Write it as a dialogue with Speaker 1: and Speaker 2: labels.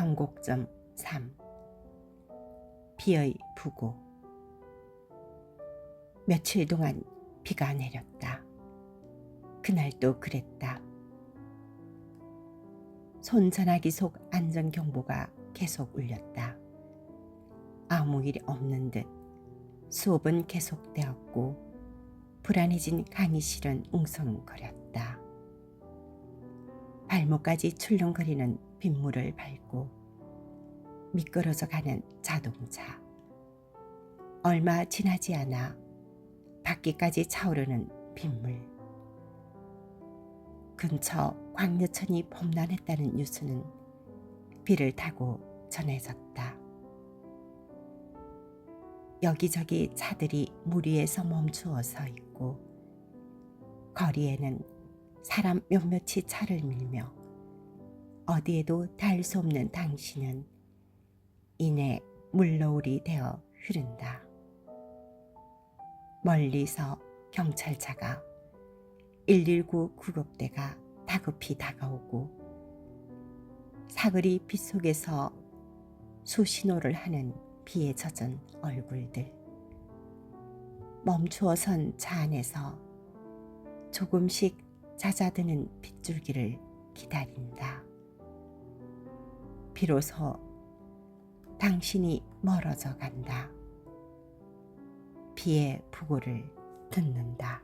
Speaker 1: 경곡점 3 비의 부고 며칠 동안 비가 내렸다. 그날도 그랬다. 손전화기 속 안전경보가 계속 울렸다. 아무 일 없는 듯 수업은 계속되었고 불안해진 강의실은 웅성거렸다. 발목까지 출렁거리는 빗물을 밟고 미끄러져 가는 자동차. 얼마 지나지 않아 바퀴까지 차오르는 빗물. 근처 광려천이 범람했다는 뉴스는 비를 타고 전해졌다. 여기저기 차들이 물 위에서 멈추어 서 있고 거리에는 사람 몇몇이 차를 밀며 어디에도 닿을 수 없는 당신은 이내 물노을이 되어 흐른다. 멀리서 경찰차가 119 구급대가 다급히 다가오고 사거리 빗속에서 수신호를 하는 비에 젖은 얼굴들 멈추어 선 차 안에서 조금씩 잦아드는 빗줄기를 기다린다. 비로소 당신이 멀어져 간다. 비의 부고를 듣는다.